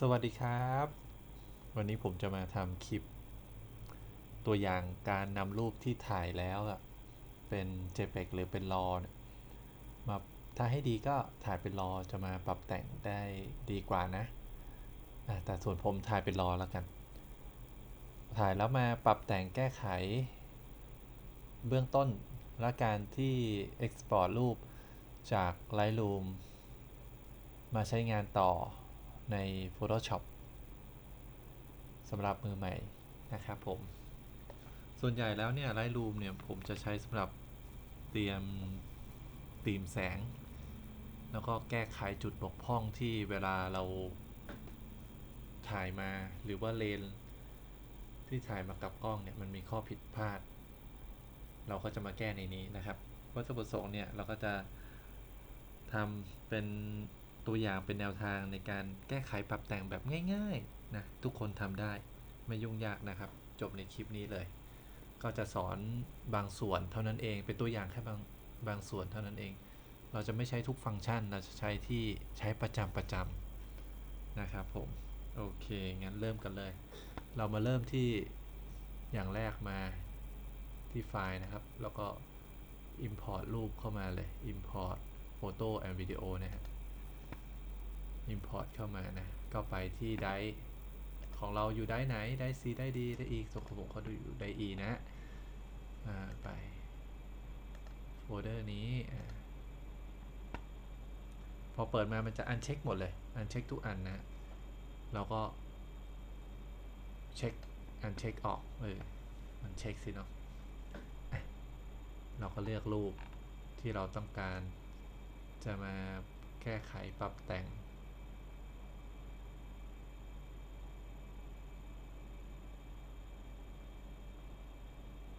สวัสดีครับ วันนี้ผมจะมาทำคลิป ตัวอย่างการนำรูปที่ถ่ายแล้วอะเป็น JPEG หรือเป็น RAW มาถ้าให้ดีก็ถ่ายเป็น RAW จะมาปรับแต่งได้ดีกว่านะอะแต่ส่วนผมถ่ายเป็น RAW แล้วกัน ถ่ายแล้วมาปรับแต่งแก้ไข เบื้องต้นและการที่ Export รูปจาก Lightroom มาใช้งานต่อ ใน Photoshop สำหรับมือใหม่นะครับผม ส่วนใหญ่แล้วเนี่ย Lightroom เนี่ย ผมจะใช้สำหรับเตรียมตีมแสง แล้วก็แก้ไขจุดบกพร่องที่เวลาเราถ่ายมาหรือว่าเลนที่ถ่ายมากับกล้องเนี่ยมันมีข้อผิดพลาด เราก็จะมาแก้ในนี้นะครับ วัตถุประสงค์เนี่ยเราก็จะทำเป็น ตัวอย่างเป็นแนวทางในการแก้ไขปรับแต่งแบบง่ายๆนะทุกคนทำได้ไม่ยุ่งยากนะครับ จบในคลิปนี้เลย ก็จะสอนบางส่วนเท่านั้นเอง เป็นตัวอย่างแค่บางบางส่วนเท่านั้นเอง เราจะไม่ใช้ทุกฟังก์ชันเราจะใช้ที่ใช้ประจำประจำนะครับผมโอเคงั้นเริ่มกันเลย เรามาเริ่มที่อย่างแรกมาที่ไฟล์นะครับ แล้วก็ import รูปเข้ามาเลย import photo and video นะฮะ import เข้ามานะ ก็ไปที่ได้ของเราอยู่ได้ไหนได้ C ได้ D ได้ E ส่วนของผมเขาดูอยู่ได E นะอ่าไปโฟลเดอร์นี้พอเปิดมามันจะอันเช็คหมดเลย อันเช็คทุกอันนะ เราก็ เช็ค อันเช็คออก เออ มันเช็คสิเนาะเราก็เลือกรูปที่เราต้องการจะมาแก้ไขปรับแต่ง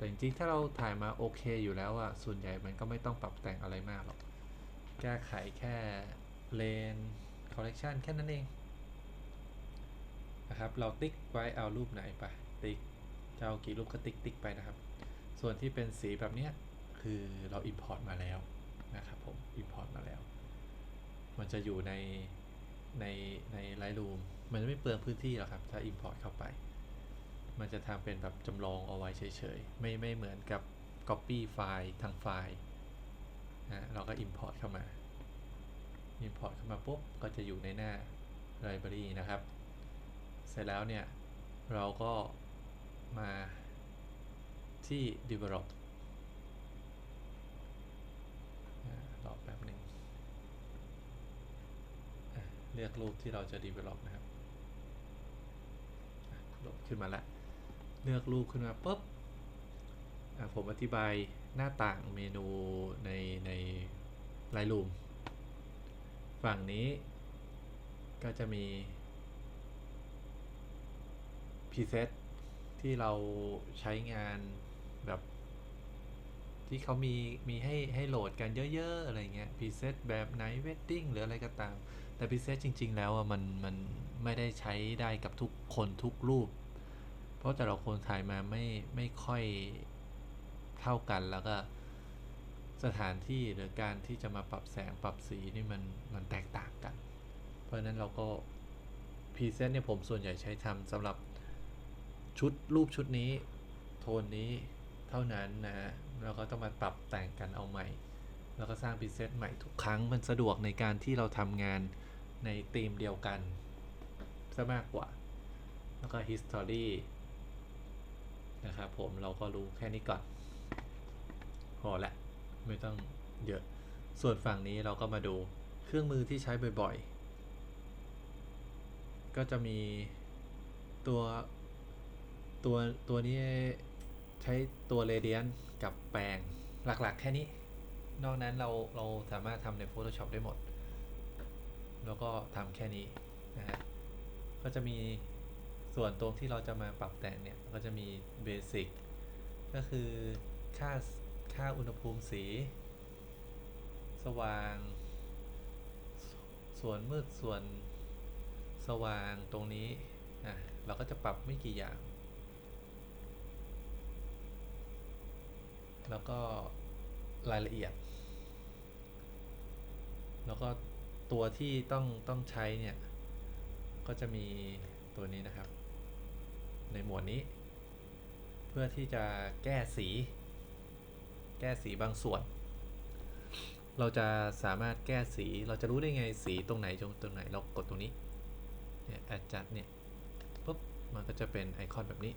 แต่จริงๆ ถ้าเราถ่ายมาโอเคอยู่แล้วอะส่วนใหญ่มันก็ไม่ต้องปรับแต่งอะไรมากหรอก แก้ไขแค่เลนคอลเล c ชันแค่นั้นเอง นะครับ เราติ๊กไว้เอารูปไหนไป ติ๊กจะเอากี่รูปก็ติ๊กติ๊กไปนะครับ ส่วนที่เป็นสีแบบเนี้ยคือเรา Import มาแล้วนะครับผม Import มาแล้ว มันจะอยู่ในในใน Lightroom มันจะไม่เปลืองพื้นที่หรอกครับ ถ้า Import เข้าไป มันจะทำเป็นแบบจำลองเอาไว้เฉยๆ ไม่ไม่เหมือนกับ Copy ไฟล์ทางไฟล์นะเราก็ Import เข้ามา Import เข้ามาปุ๊บ ก็จะอยู่ในหน้า Library นะครับ เสร็จแล้วเนี่ย เราก็มาที่ develop อ่ารอแป๊บหนึ่งเลือกรูปที่เราจะ develop นะครับ โหลดขึ้นมาแล้ว เลือกรูปขึ้นมาปุ๊บผมอธิบายหน้าต่างเมนูในใน Lightroom ฝั่งนี้ก็จะมี preset ที่เราใช้งานแบบ ที่เขามีมีให้ให้โหลดกันเยอะ ๆ อะไรเงี้ย preset แบบไหน wedding หรืออะไรก็ตาม แต่ preset จริง ๆ แล้วอะมันมันไม่ได้ใช้ได้กับทุกคนทุกรูป ราะแต่ละคนถ่ายมาไม่ไม่ค่อยเท่ากันแล้วก็สถานที่หรือการที่จะมาปรับแสงปรับสีนี่มันมันแตกต่างกัน เพราะนั้นเราก็ preset เนี่ยผมส่วนใหญ่ใช้ทำสำหรับชุดรูปชุดนี้ โทนนี้เท่านั้นนะฮะแล้วก็ต้องมาปรับแต่งกันเอาใหม่ แล้วก็สร้างพรีเซตใหม่ทุกครั้งมันสะดวกในการที่เราทำงานในธีมเดียวกันซะมากกว่า แล้วก็ history นะครับผมเราก็รู้แค่นี้ก่อน พอละ ไม่ต้องเยอะ ส่วนฝั่งนี้เราก็มาดูเครื่องมือที่ใช้บ่อยๆ ก็จะมีตัวตัวตัวนี้ใช้ตัว Radiant กับแปลงหลักๆ แค่นี้ นอกนั้นเราเราสามารถทำใน Photoshop ได้หมด แล้วก็ทำแค่นี้นะฮะก็จะมี ส่วนตรงที่เราจะมาปรับแต่งเนี่ยก็จะมี Basic ก็คือค่าค่าอุณหภูมิสี สว่าง ส่วนมืดส่วนสว่างตรงนี้อะเราก็จะปรับไม่กี่อย่าง แล้วก็รายละเอียด แล้วก็ตัวที่ต้องต้องใช้เนี่ย ก็จะมีตัวนี้นะครับ ในหมวดนี้ เพื่อที่จะแก้สี แก้สีบางส่วน เราจะสามารถแก้สีเราจะรู้ได้ไงสีตรงไหนตรงไหนเรากดตรงนี้เนี่ย adjust เนี่ยปุ๊บมันก็จะเป็นไอคอนแบบนี้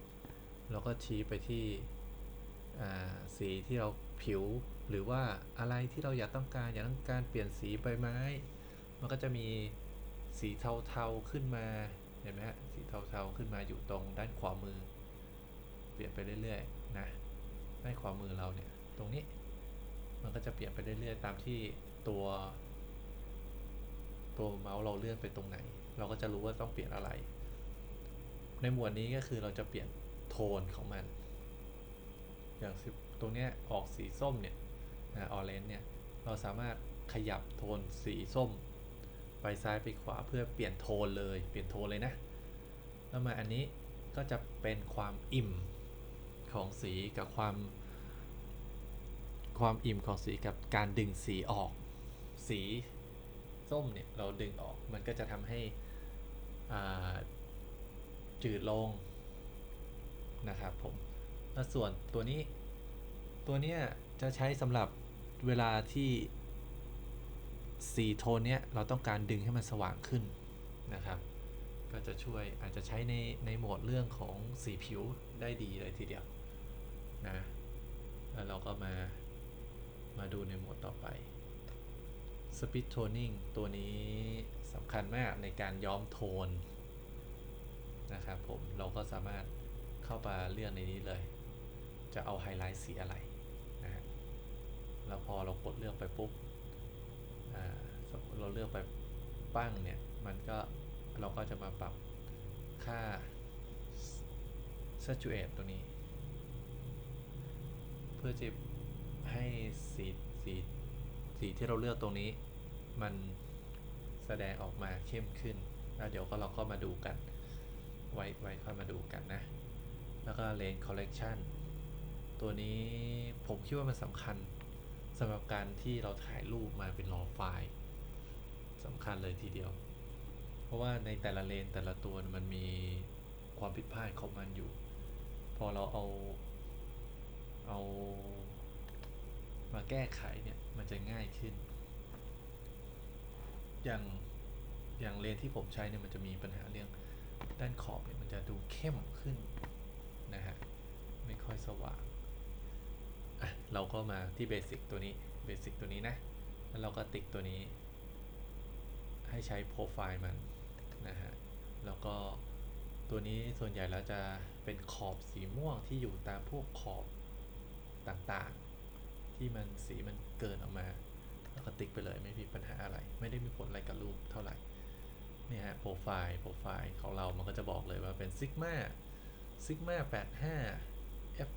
เราก็ชี้ไปที่สีที่เราผิวหรือว่าอะไรที่เราอยากต้องการอยากต้องการเปลี่ยนสีใบไม้ มันก็จะมีสีเทาๆขึ้นมา ห็นไหมฮะสีเทาๆขึ้นมาอยู่ตรงด้านขวามือ เปลี่ยนไปเรื่อยๆนะด้านขวามือเราเนี่ยตรงนี้มันก็จะเปลี่ยนไปเรื่อยๆตามที่ตัว ตัวเมาส์เราเลื่อนไปตรงไหน เราก็จะรู้ว่าต้องเปลี่ยนอะไร ในหมวดนี้ก็คือเราจะเปลี่ยนโทนของมัน อย่างตรงเนี้ยออกสีส้มเนี่ยออเรนเนี่ยเราสามารถขยับโทนสีส้ม ไปซ้ายไปขวาเพื่อเปลี่ยนโทนเลย เปลี่ยนโทนเลยนะ แล้วมาอันนี้ก็จะเป็นความอิ่มของสีกับความ ความอิ่มของสีกับการดึงสีออก สีส้มเนี่ยเราดึงออกมันก็จะทำให้อ่าจืดลงนะครับผมแล้วส่วนตัวนี้ ตัวเนี้ยจะใช้สำหรับเวลาที่ สีโทนเนี้ยเราต้องการดึงให้มันสว่างขึ้นนะครับ ก็จะช่วยอาจจะใช้ในในโหมดเรื่องของสีผิวได้ดีเลยทีเดียวนะ แล้วเราก็มามาดูในโหมดต่อไป Speed Toning ตัวนี้สำคัญมากในการย้อมโทนนะครับผม เราก็สามารถเข้ามาเลือกในนี้เลย จะเอาไฮไลท์สีอะไรนะฮะแล้วพอเรากดเลือกไปปุ๊บ เราเลือกไปปั้งเนี่ย มันก็เราก็จะมาปรับค่า saturate ตัวนี้ เพื่อจะให้สีสีสีที่เราเลือกตรงนี้ มันแสดงออกมาเข้มขึ้น แล้วเดี๋ยวก็เราก็มาดูกัน ไว้ไว้ค่อยมาดูกันนะ แล้วก็ lane correction ตัวนี้ผมคิดว่ามันสำคัญ สำหรับการที่เราถ่ายรูปมาเป็นรอไฟล์สำคัญเลยทีเดียว เพราะว่าในแต่ละเลนแต่ละตัวมันมีความผิดพลาดของมันอยู่ พอเราเอาเอามาแก้ไขเนี่ยมันจะง่ายขึ้น อย่างอย่างเลนที่ผมใช้เนี่ยมันจะมีปัญหาเรื่องด้านขอบเนี่ยมันจะดูเข้มขึ้นนะฮะไม่ค่อยสว่าง เราก็มาที่เบสิกตัวนี้เบสิกตัวนี้นะ แล้วเราก็ติ๊กตัวนี้ ให้ใช้โปรไฟล์มันนะฮะ แล้วก็ตัวนี้ส่วนใหญ่แล้วจะเป็นขอบสีม่วงที่อยู่ตามพวกขอบต่างๆ ที่มันสีมันเกินออกมา แล้วก็ติ๊กไปเลยไม่มีปัญหาอะไร ไม่ได้มีผลอะไรกับรูปเท่าไหร่เนี่ยฮะโปรไฟล์โปรไฟล์ของเรามันก็จะบอกเลยว่าเป็นซิกมาซิกมา85 f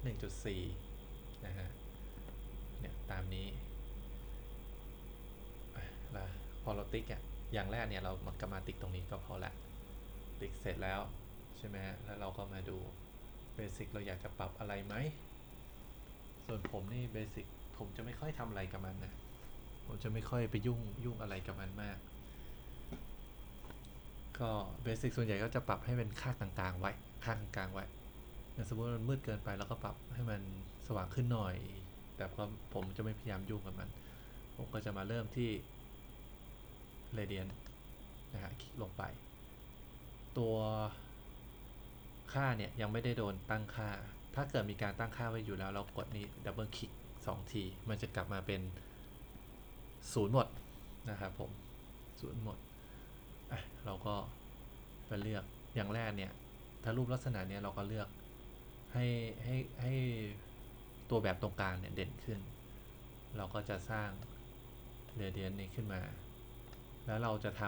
1.4นะฮะ เนี่ยตามนี้อะพอเราติ๊กอะอย่างแรกเนี่ยเรามันก็มาติ๊กตรงนี้ก็พอละติ๊กเสร็จแล้วใช่ไหมแล้วเราก็มาดูเบสิกเราอยากจะปรับอะไรไหมส่วนผมนี่เบสิกผมจะไม่ค่อยทำอะไรกับมันนะผมจะไม่ค่อยไปยุ่งยุ่งอะไรกับมันมาก ก็เบสิกส่วนใหญ่ก็จะปรับให้เป็นค่ากลางๆไว้ค่ากลางๆไว้อย่างสมมติมันมืดเกินไปเราก็ปรับให้มันสว่างขึ้นหน่อย แต่ก็ผมจะไม่พยายามยุ่งกับมัน ผมก็จะมาเริ่มที่ radiant นะฮะคลิกลงไป ตัวค่าเนี่ยยังไม่ได้โดนตั้งค่า ถ้าเกิดมีการตั้งค่าไว้อยู่แล้ว เรากดนี้ดับเบิลคลิกสองที มันจะกลับมาเป็นศูนย์หมดนะครับผมศูนย์หมดอะเราก็ไปเลือกอย่างแรกเนี่ย ถ้ารูปลักษณะเนี้ยเราก็เลือกให้ให้ให้ ตัวแบบตรงกลางเนี่ยเด่นขึ้น เราก็จะสร้างเรเดียนนี้ขึ้นมา แล้วเราจะท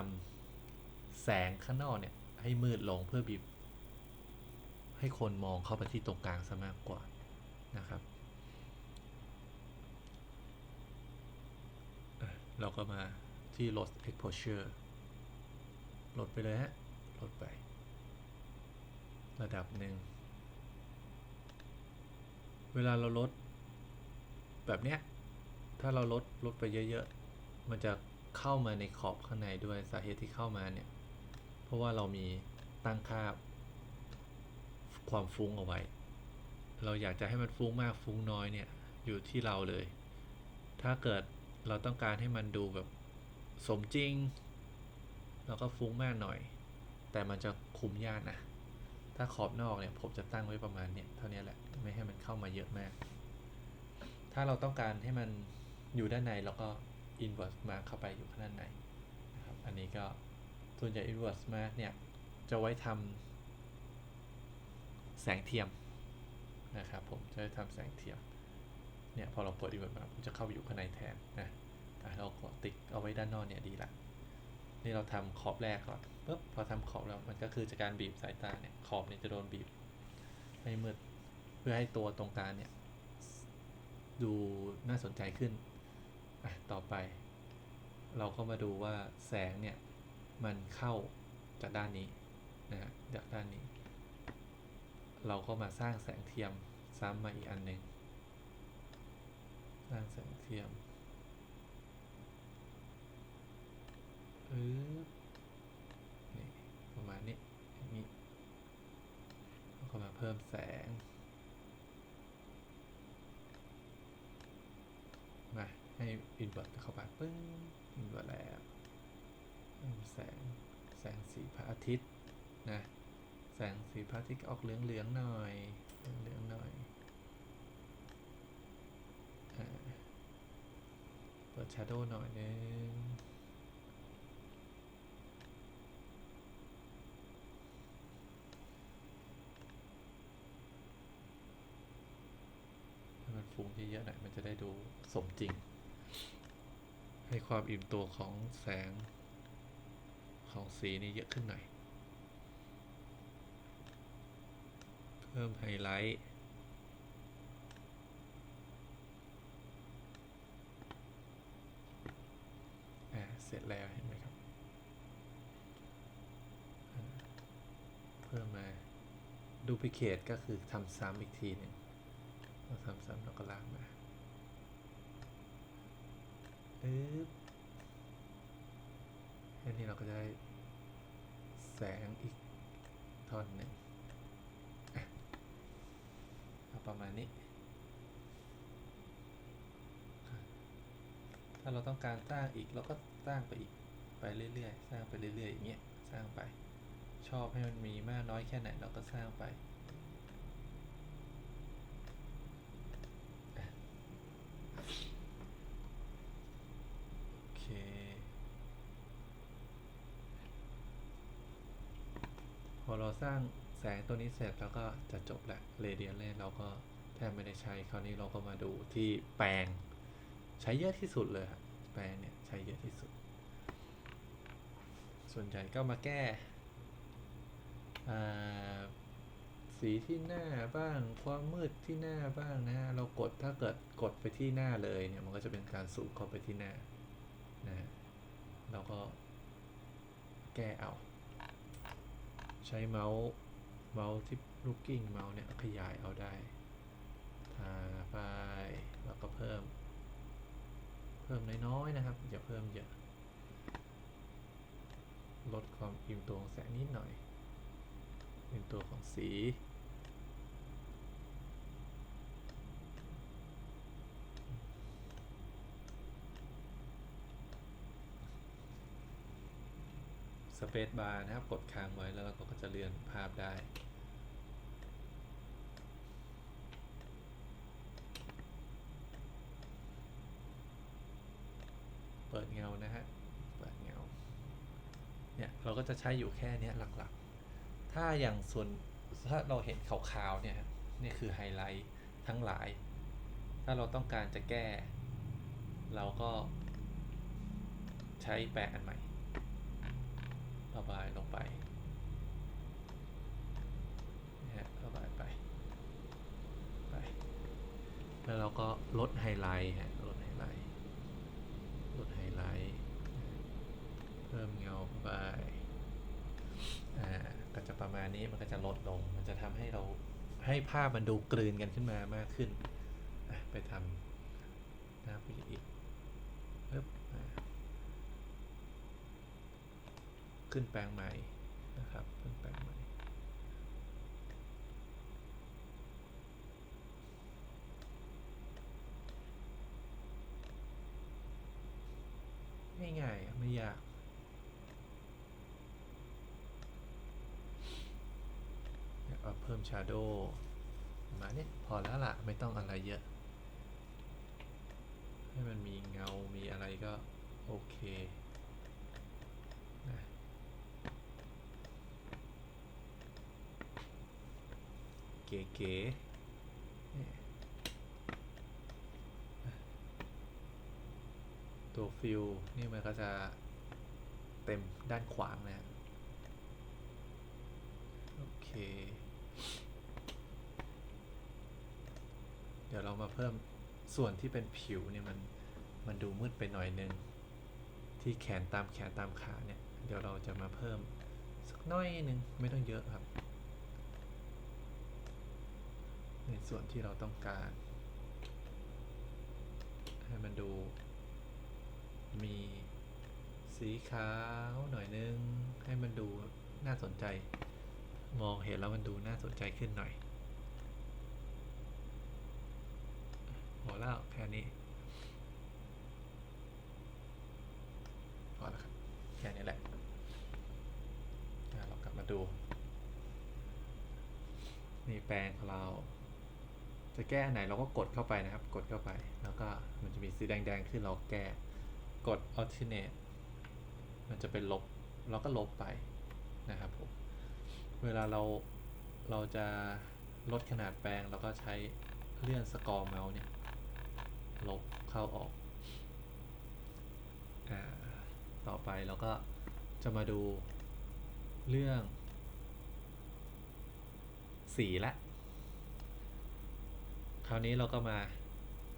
ำแสงข้างนอกเนี่ยให้มืดลงเพื่อบีบให้คนมองเข้าไปที่ตรงกลางซะมากกว่านะครับ เราก็มาที่ลด exposure ลดไปเลยฮะ ลดไป ระดับหนึ่ง เวลาเราลด แบบเนี้ย ถ้าเราลดลดไปเยอะๆ มันจะเข้ามาในขอบข้างในด้วยสาเหตุที่เข้ามาเนี่ย เพราะว่าเรามีตั้งค่าความฟุ้งเอาไว้ เราอยากจะให้มันฟุ้งมากฟุ้งน้อยเนี่ยอยู่ที่เราเลย ถ้าเกิดเราต้องการให้มันดูแบบสมจริง เราก็ฟุ้งมากหน่อย แต่มันจะคุมยากนะ ถ้าขอบนอกเนี่ยผมจะตั้งไว้ประมาณเนี่ยเท่านี้แหละไม่ให้มันเข้ามาเยอะมาก ถ้าเราต้องการให้มันอยู่ด้านในเราก็ inverse มาเข้าไปอยู่ข้างด้านในนะครับอันนี้ก็ส่วนใหญ่ inverse มาเนี่ยจะไว้ทำแสงเทียมนะครับผมจะทำแสงเทียมเนี่ยพอเรากด inverse มามันจะเข้าไปอยู่ข้างในแทนนะอ่เรากดติ๊กเอาไว้ด้านนอกเนี่ยดีละ นี่เราทำขอบแรกก่อนปุ๊บพอทำขอบแล้วมันก็คือจากการบีบสายตาเนี่ยขอบเนี่ยจะโดนบีบให้มืดเพื่อให้ตัวตรงกลางเนี่ย ดูน่าสนใจขึ้นอะต่อไป เราก็มาดูว่าแสงเนี่ย มันเข้าจากด้านนี้นะฮะจากด้านนี้ เราก็มาสร้างแสงเทียมซ้ำมาอีกอันหนึ่งสร้างแสงเทียม ปึ๊บนี่ประมาณนี้อย่างนี้แล้วก็มาเพิ่มแสง มาให้อินเวอร์ตเข้าไปปึ้งอินเวอร์แล้วแสงแสงสีพระอาทิตย์นะแสงสีพระอาทิตย์ออกเหลืองเหลืองๆหน่อยเหลืองเหลืองๆหน่อยเปิดชาร์โดหน่อยนึงให้มันฟุ้ง เยอะๆหน่อยมันจะได้ดูสมจริง ให้ความอิ่มตัวของแสงของสีนี่เยอะขึ้นหน่อย เพิ่มไฮไลท์เสร็จแล้วเห็นไหมครับ เพิ่มมาดูพิเคตก็คือทำซ้ำอีกทีหนึ่ง เราทำซ้ำแล้วก็ล้างมาปึ๊บแค่นี้เราก็จะได้แสงอีกท่อนหนึ่งเอาประมาณนี้ ถ้าเราต้องการสร้างอีกเราก็สร้างไปอีกไปเรื่อยๆ สร้างไปเรื่อยๆอย่างเงี้ย สร้างไป ชอบให้มันมีมากน้อยแค่ไหนเราก็สร้างไปอะโอเค พอเรา สร้างแสงตัวนี้เสร็จแล้วก็จะจบแหละเรเดียนเล่เราก็แทบไม่ได้ใช้คราวนี้เราก็มาดูที่แปลง ใช้เยอะที่สุดเลยครแปลงเนี่ยใช้เยอะที่สุด ส่วนใหญ่ก็มาแก้สีที่หน้าบ้างความมืดที่หน้าบ้างนะเรากดถ้าเกิดกดไปที่หน้าเลยเนี่ยมันก็จะเป็นการสูบเข้าไปที่หน้านะเราก็แก้เอา ใช้เมาส์เมาส์ที่ลูกกิ้งเมาส์เนี่ยขยายเอาได้ทาไปแล้วก็เพิ่ม เพิ่มน้อยๆนะครับ อย่าเพิ่มเยอะ ลดความอิ่มตัวของแสงนิดหน่อยอิ่มตัวของสี เปซบาร์นะครับกดค้างไว้แล้วเราก็จะเลื่อนภาพได้ เปิดเงานะฮะเปิดเงาเนี่ยเราก็จะใช้อยู่แค่นี้หลักๆ ถ้าอย่างส่วนถ้าเราเห็นขาวๆเนี่ยนี่คือไฮไลท์ทั้งหลาย ถ้าเราต้องการจะแก้ เราก็ใช้แปรงอันใหม่ ระบายลงไปนะฮะระบายไปไป แล้วเราก็ลดไฮไลท์ฮะลดไฮไลท์ลดไฮไลท์เพิ่มเงาเข้าไปอ่าก็จะประมาณนี้มันก็จะลดลง มันจะทำให้เราให้ภาพมันดูกลืนกันขึ้นมามากขึ้นอะไปทำ ขึ้นแปลงใหม่นะครับขึ้นแปลงใหม่ง่ายๆไม่ยากเอาเพิ่มชาร์โดมาเนี่ยพอแล้วล่ะไม่ต้องอะไรเยอะ ให้มันมีเงา มีอะไรก็ โอเค เก๋ๆตัวฟิลนี่มันก็จะเต็มด้านขวางนะโอเค เดี๋ยวเรามาเพิ่มส่วนที่เป็นผิวเนี่ยมันมันดูมืดไปหน่อยนึง ที่แขนตามแขนตามขาเนี่ย เดี๋ยวเราจะมาเพิ่มสักน้อยนึงไม่ต้องเยอะครับ ในส่วนที่เราต้องการ ให้มันดู มีสีขาวหน่อยนึง ให้มันดูน่าสนใจ มองเห็นแล้วมันดูน่าสนใจขึ้นหน่อยพอแล้วแค่นี้พอแล้วครับแค่นี้แหละเรากลับมาดู นี่แปลงของเรา จะแก้อันไหนเราก็กดเข้าไปนะครับ กดเข้าไป แล้วก็มันจะมีสีแดงๆขึ้นเราแก้ กด alternate มันจะเป็นลบ เราก็ลบไปนะครับผม เวลาเรา เราจะลดขนาดแปลงเราก็ใช้เลื่อนสกอร์เมาส์เนี่ย ลบเข้าออกอต่อไปเราก็จะมาดูเรื่องสีละ คราวนี้เราก็มา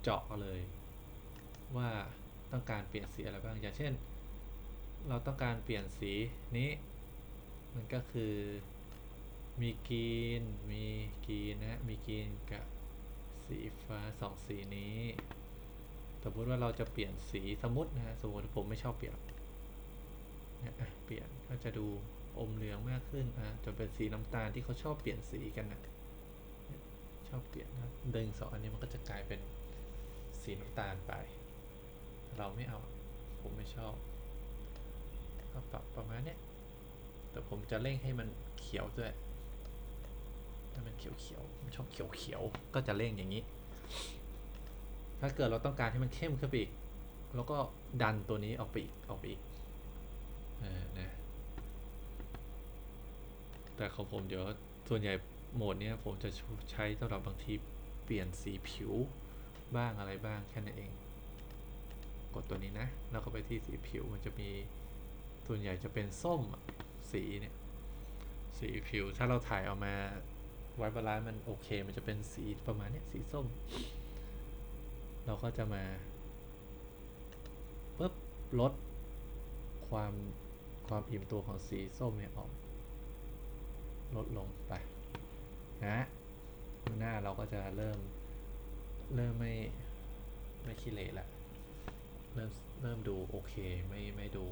เจาะเลย ว่าต้องการเปลี่ยนสีอะไรบ้าง อย่างเช่น เราต้องการเปลี่ยนสีนี้ มันก็คือมีกรีน มีกรีนนะ มีกรีนกับสีฟ้าสองสีนี้ สมมติว่าเราจะเปลี่ยนสีสมมตินะฮะ สมมติผมไม่ชอบเปลี่ยนเนี่ยอะเปลี่ยนก็จะดูอมเหลืองมากขึ้นอะจนเป็นสีน้ำตาลที่เขาชอบเปลี่ยนสีกันนะ ชอบเปลี่ยนนะดึงสองอันนี้มันก็จะกลายเป็นสีน้ำตาลไป เราไม่เอา ผมไม่ชอบก็ปรับประมาณเนี้ยแต่ผมจะเร่งให้มันเขียวด้วยให้มันเขียวเขียวๆผมชอบเขียวเขียวๆก็จะเร่งอย่างนี้ ถ้าเกิดเราต้องการให้มันเข้มขึ้นไปอีก แล้วก็ดันตัวนี้ออกไปอีกออกไปอีกเออนะแต่ของผมเดี๋ยวส่วนใหญ่ โหมดเนี้ยผมจะใช้สำหรับบางทีเปลี่ยนสีผิวบ้างอะไรบ้างแค่นั้นเอง กดตัวนี้นะ แล้วก็ไปที่สีผิวมันจะมีส่วนใหญ่จะเป็นส้มสีเนี่ย สีผิวถ้าเราถ่ายออกมาไว้บาลานซ์มันโอเค มันจะเป็นสีประมาณนี้สีส้ม เราก็จะมาปุ๊บลดความความอิ่มตัวของสีส้มเนี่ยออก ลดลงไป นะหน้าเราก็จะเริ่ม เริ่มไม่ไม่ขี้เหร่ละเริ่มเริ่มดูโอเคไม่ไม่ดู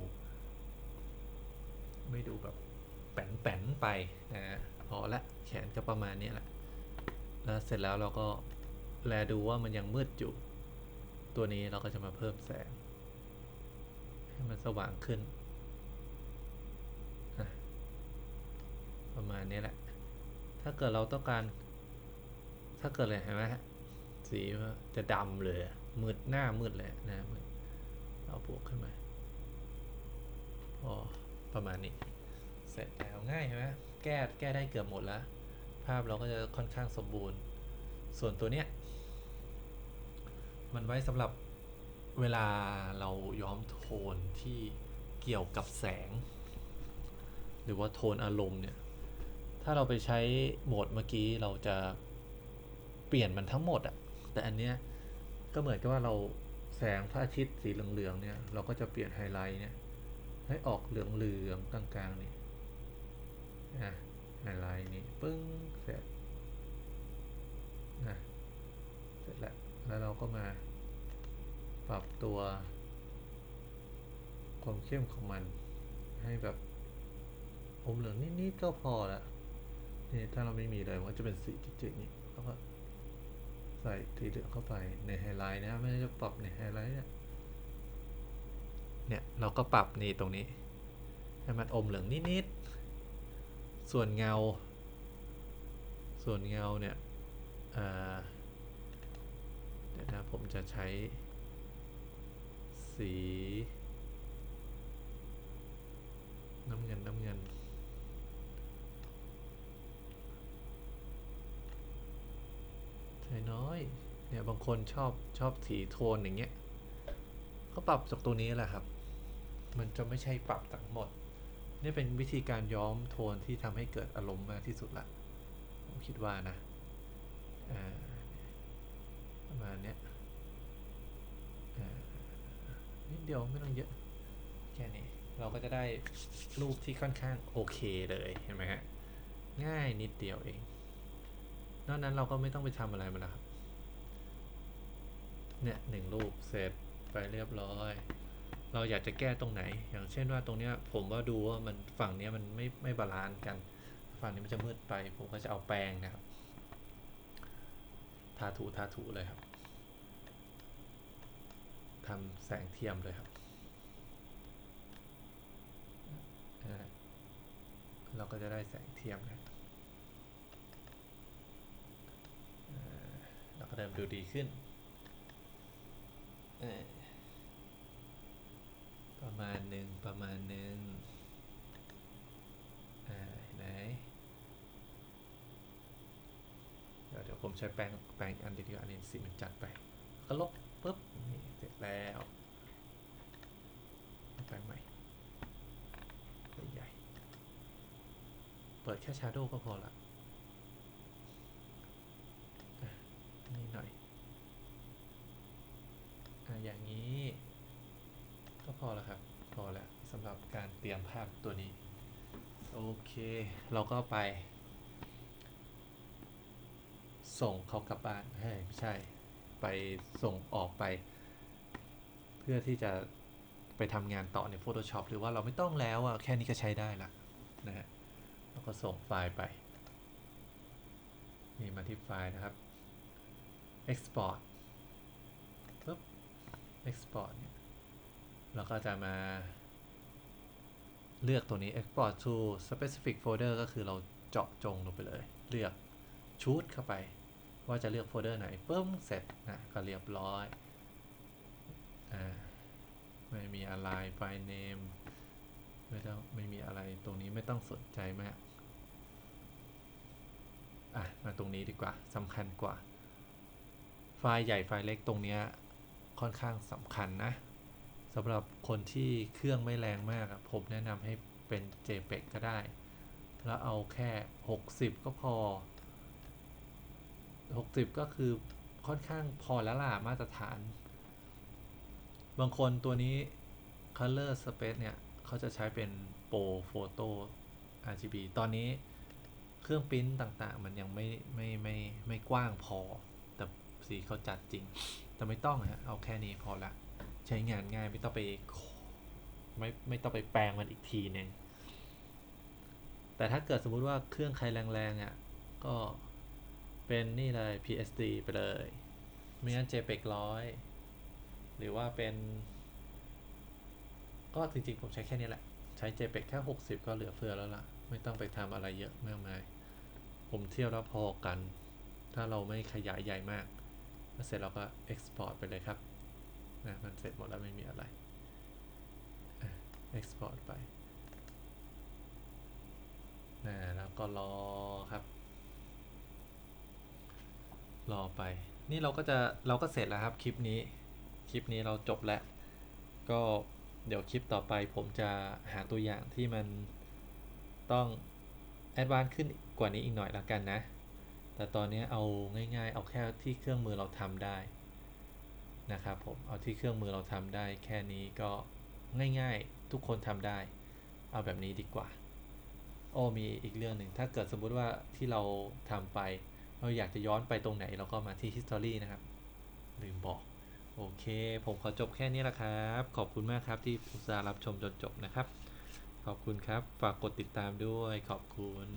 ไม่ดูแบบแป้นแป้นๆไปนะพอละแขนก็ประมาณนี้แหละแล้วเสร็จแล้วเราก็แลดูว่ามันยังมืดอยู่ ตัวนี้เราก็จะมาเพิ่มแสง ให้มันสว่างขึ้นอะประมาณนี้แหละ ถ้าเกิดเราต้องการ ถ้าเกิดเลยเห็นไหมฮะสีจะดำเลยมืดหน้ามืดเลยนะมืดเราบวกขึ้นมาพอประมาณนี้ เสร็จแล้วง่ายใช่ไหมแก้แก้ได้เกือบหมดแล้ว ภาพเราก็จะค่อนข้างสมบูรณ์ ส่วนตัวเนี้ย มันไว้สำหรับเวลาเราย้อมโทนที่เกี่ยวกับแสง หรือว่าโทนอารมณ์เนี่ย ถ้าเราไปใช้โหมดเมื่อกี้เราจะเปลี่ยนมันทั้งหมดอะแต่อันเนี้ยก็เหมือนกับว่าเราแสงพระอาทิตย์สีเหลืองๆเนี่ยเราก็จะเปลี่ยนไฮไลท์เนี่ยให้ออกเหลืองๆกลางๆนี่อะไฮไลท์นี่ปึ้งเสร็จนะเสร็จแล้วแล้วเราก็มาปรับตัวความเข้มของมันให้แบบอมเหลืองนิดๆก็พอละ นี่ถ้าเราไม่มีเลยมันก็จะเป็นสีจืดๆนี่แล้วก็ใส่สีเหลืองเข้าไปในไฮไลท์นะไม่ได้จะปรับในไฮไลท์เนี่ยเนี่ยเราก็ปรับนี่ตรงนี้ ให้มันอมเหลืองนิดๆส่วนเงา ส่วนเงาเนี่ยเอ่อเดี๋ยวนะผมจะใช้ สี น้ำเงินน้ำเงิน ใช้ น้อยเนี่ยบางคนชอบชอบสีโทนอย่างเงี้ยก็ปรับจากตัวนี้แหละครับ มันจะไม่ใช่ปรับทั้งหมด นี่เป็นวิธีการย้อมโทนที่ทำให้เกิดอารมณ์มากที่สุดละผมคิดว่านะอ่าประมาณเนี้ยอ่านิดเดียวไม่ต้องเยอะ แค่นี้ เราก็จะได้รูปที่ค่อนข้างโอเคเลย เห็นไหมฮะ ง่ายนิดเดียวเอง นอกนั้นเราก็ไม่ต้องไปทำอะไรมันแล้วครับ เนี่ยหนึ่งรูปเสร็จไปเรียบร้อย เราอยากจะแก้ตรงไหน อย่างเช่นว่าตรงเนี้ยผมว่าดูว่ามันฝั่งเนี้ยมันไม่ไม่บาลานซ์กัน ฝั่งนี้มันจะมืดไป ผมก็จะเอาแปรงนะครับ ทาถูทาถูเลยครับทำแสงเทียมเลยครับ เราก็จะได้แสงเทียมนะอ่า เราก็เริ่มดูดีขึ้นเออประมาณหนึ่งประมาณหนึ่งอ่าเห็นไหนเดี๋ยวเดี๋ยวผมใช้แปรงแปรงอีกอันเดียวอันนี้สีมันจัดไป ก็ลบปุ๊บนี่เสร็จแล้วแปรงใหม่ใหญ่ๆเปิดแค่ Shadow ก็พอละอะนี่หน่อยอะอย่างนี้ ก็พอแล้วครับ พอแล้วสำหรับการ เตรียมภาพตัวนี้ โอเค เราก็ไป ส่งเขากลับบ้านเฮ้ไม่ใช่ ไปส่งออกไป เพื่อที่จะไปทำงานต่อใน Photoshop หรือว่าเราไม่ต้องแล้วอะแค่นี้ก็ใช้ได้ละนะฮะแล้วก็ส่งไฟล์ไป นี่มาที่ไฟล์นะครับ export ปุ๊บ export เนี่ยเราก็จะมา เลือกตัวนี้ export to specific folder ก็คือเราเจาะจงลงไปเลย เลือกชูดเข้าไป ว่าจะเลือกโฟลเดอร์ไหนปึ้มเสร็จนะก็เรียบร้อยอ่าไม่มีอะไรไฟล์ name ไม่ต้องไม่มีอะไรตรงนี้ไม่ต้องสนใจมากอะมาตรงนี้ดีกว่าสำคัญกว่า ไฟล์ใหญ่ไฟล์เล็กตรงเนี้ยค่อนข้างสำคัญนะ สำหรับคนที่เครื่องไม่แรงมากผมแนะนำให้เป็น JPEG ก็ได้ แล้วเอาแค่ 60 ก็พอ 60 ก็คือค่อนข้างพอแล้วล่ะมาตรฐาน บางคนตัวนี้ Color Space เนี่ย เขาจะใช้เป็น Pro Photo RGB ตอนนี้เครื่องปริ้นต่างๆ มันยังไม่ไม่ไม่ไม่กว้างพอ แต่สีเขาจัดจริง แต่ไม่ต้องฮะเอาแค่นี้พอละ ใช้งานง่ายไม่ต้องไปไม่ไม่ต้องไปแปลงมันอีกทีหนึงแต่ถ้าเกิดสมมุติว่าเครื่องใครแรงๆอะก็เป็นนี่เลย PSD ไปเลยไม่งั้น JPEG ร้อยหรือว่าเป็น ก็จริงๆ ผมใช้แค่นี้แหละ ใช้ JPEG แค่ 60 ก็เหลือเฟือแล้วล่ะ ไม่ต้องไปทำอะไรเยอะมากมาย ผมเที่ยวแล้วพอกัน ถ้าเราไม่ขยายใหญ่มาก เสร็จเราก็ export ไปเลยครับ นะมันเสร็จหมดแล้วไม่มีอะไรอะ export ไปนะแล้วก็รอครับ รอไป นี่เราก็จะเราก็เสร็จแล้วครับคลิปนี้ คลิปนี้เราจบแล้ว ก็เดี๋ยวคลิปต่อไปผมจะหาตัวอย่างที่มันต้องแอดวานซ์ขึ้นกว่านี้อีกหน่อยและกันนะ แต่ตอนนี้เอาง่ายๆ เอาแค่ที่เครื่องมือเราทำได้ นะครับผมเอาที่เครื่องมือเราทำได้แค่นี้ก็ง่ายๆ ทุกคนทำได้ เอาแบบนี้ดีกว่า โอ้มีอีกเรื่องหนึ่งถ้าเกิดสมมุติว่าที่เราทำไป เราอยากจะย้อนไปตรงไหนเราก็มาที่ history นะครับ ลืมบอก โอเค ผมขอจบแค่นี้ละครับ ขอบคุณมากครับที่อุตส่าห์รับชมจนจบนะครับ ขอบคุณครับ ฝากกดติดตามด้วยขอบคุณ